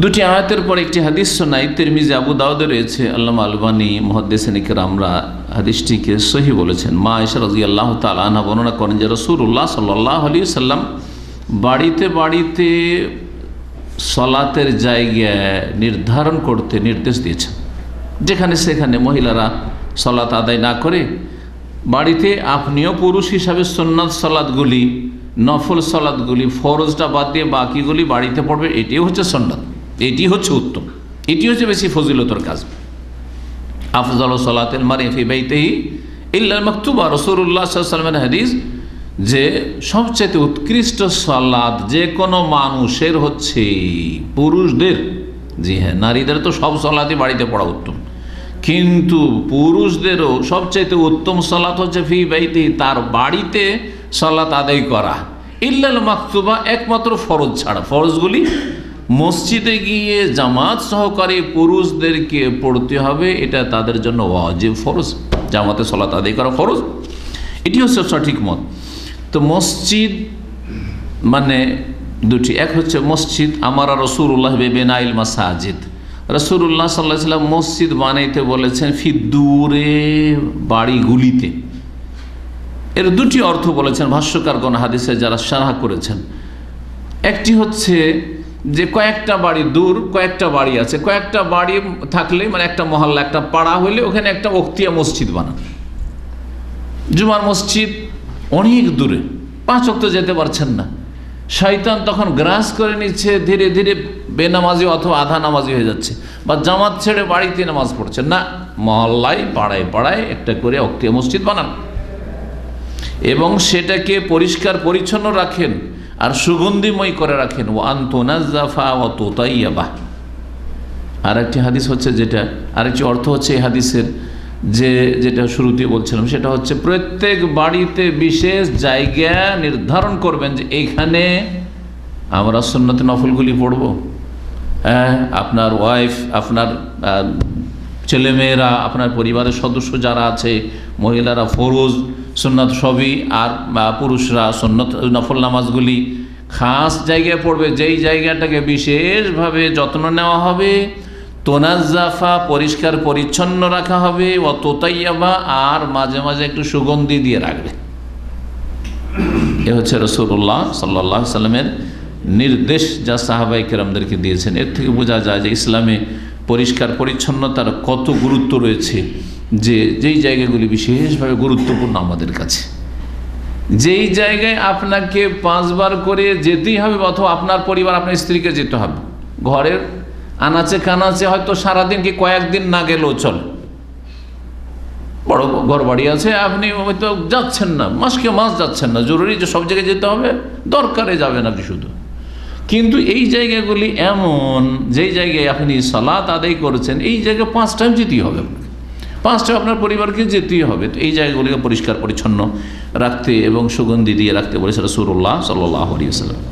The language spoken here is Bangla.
দুটি আয়াতের পর একটি হাদিস শোনাই। তিরমিজি আবু দাউদে রয়েছে আল্লাহ আলবানী মহাদ্দেসানিকের আমরা হাদিসটিকে সহি বলেছেন। মা এসা রাজি আল্লাহ তালা বর্ণনা করেন যে রসুল্লাহ সাল্লাহ আলী সাল্লাম বাড়িতে বাড়িতে সলাতের জায়গায় নির্ধারণ করতে নির্দেশ দিয়েছেন। যেখানে সেখানে মহিলারা সলাত আদায় না করে বাড়িতে আপনিও পুরুষ হিসাবে সন্ন্যত সলাদগুলি নফল সলাদগুলি ফরজটা বাদ দিয়ে বাকিগুলি বাড়িতে পড়বে, এটিও হচ্ছে সন্ন্যত এটি হচ্ছে উত্তম। এটি হচ্ছে বেশি ফজিলতর কাজ। আফজল সালাতের মারে ফি বাইতেই ইল্লা মকতুবা। রসুল্লাহ সাল্লামের হাদিস যে সবচেয়ে উৎকৃষ্ট সলাদ যে কোনো মানুষের হচ্ছে পুরুষদের। জি হ্যাঁ নারীদের তো সব সলাদই বাড়িতে পড়া উত্তম। কিন্তু পুরুষদেরও সবচাইতে উত্তম সলাত হচ্ছে ফি বাইতে তার বাড়িতে সলাত আদায় করা। ইল্লাল মাকতুবা একমাত্র ফরজ ছাড়া। ফরজগুলি মসজিদে গিয়ে জামাত সহকারে পুরুষদেরকে পড়তে হবে, এটা তাদের জন্য ওয়াজিব ফরজ। জামাতে সলাত আদায় করা ফরজ। এটি হচ্ছে সঠিক মত। তো মসজিদ মানে দুটি। এক হচ্ছে মসজিদ আমার রসুল্লাহ বেবেনাইল মাসাজিদ। রসুল্লাহ সাল্লাহ সাল্লাম মসজিদ বানাইতে বলেছেন ফিদ্দুরে বাড়িগুলিতে এর দুটি অর্থ বলেছেন ভাষ্যকার গণ হাদিসে যারা সারাহা করেছেন। একটি হচ্ছে যে কয়েকটা বাড়ি দূর, কয়েকটা বাড়ি আছে। কয়েকটা বাড়ি থাকলে মানে একটা মহল্লা, একটা পাড়া হইলে ওখানে একটা অক্তিয়া মসজিদ বানান। জুমার মসজিদ অনেক দূরে, পাঁচ অক্ত যেতে পারছেন না। শয়তান তখন গ্রাস করে নিচ্ছে, ধীরে ধীরে বেনামাজি অথবা আধা নামাজি হয়ে যাচ্ছে। বা জামাত ছেড়ে বাড়িতে নামাজ পড়ছেন না, মহল্লায়, পাড়ায় পাড়ায় একটা করে অক্তিয়া মসজিদ বানান। এবং সেটাকে পরিষ্কার, পরিচ্ছন্ন রাখেন। আর সুগন্ধিময় করে রাখেন ও আন্তনাজাফা ও তোতাইয়াবাহ আর একটি হাদিস হচ্ছে যেটা, আরেকটি অর্থ হচ্ছে এই হাদিসের যে, যেটা শুরুতে বলছিলাম, সেটা হচ্ছে প্রত্যেক বাড়িতে বিশেষ জায়গা নির্ধারণ করবেন যে এইখানে আমরা সুন্নতি নফলগুলি পড়ব। হ্যাঁ আপনার ওয়াইফ, আপনার ছেলেমেয়েরা, আপনার পরিবারের সদস্য যারা আছে, মহিলারা ফরোজ সুন্নত সবই আর পুরুষরা সুন্নত, নফল নামাজগুলি খাস জায়গায় পড়বে। যেই জায়গাটাকে বিশেষভাবে যত্ন নেওয়া হবে তোনাজাফা পরিষ্কার পরিচ্ছন্ন রাখা হবে, ও তোতাইয়াবা আর মাঝে মাঝে একটু সুগন্ধি দিয়ে রাখবে। এ হচ্ছে রসুল্লাহ সাল্লাহ সাল্লামের নির্দেশ যা সাহাবাই কেরামদেরকে দিয়েছেন। এর থেকে বোঝা যায় যে ইসলামে পরিষ্কার পরিচ্ছন্নতার কত গুরুত্ব রয়েছে। যে, যেই জায়গাগুলি বিশেষভাবে গুরুত্বপূর্ণ আমাদের কাছে। যেই জায়গায় আপনাকে পাঁচবার করে যেতেই হবে অথবা আপনার পরিবার, আপনার স্ত্রীকে যেতে হবে। ঘরের আনাচে কানাচে হয়তো সারাদিন কি কয়েকদিন না গেলেও চল। বড় ঘর বাড়ি আছে, আপনি হয়তো যাচ্ছেন না, মাসকে মাস যাচ্ছেন না। জরুরি যে সব জায়গায় যেতে হবে, দরকারে যাবেন আপনি শুধু। কিন্তু এই জায়গাগুলি এমন, যেই জায়গায় আপনি সালাত আদায় করেছেন, এই জায়গায় পাঁচ টাইম যেতেই হবে আপনাকে। পাঁচটা আপনার পরিবারকে যেতেই হবে। তো এই জায়গাগুলিকে পরিষ্কার পরিচ্ছন্ন রাখতে এবং সুগন্ধি দিয়ে রাখতে বলেছে রসুল্লাহ সাল্লাহ আলিয়া সাল্লাম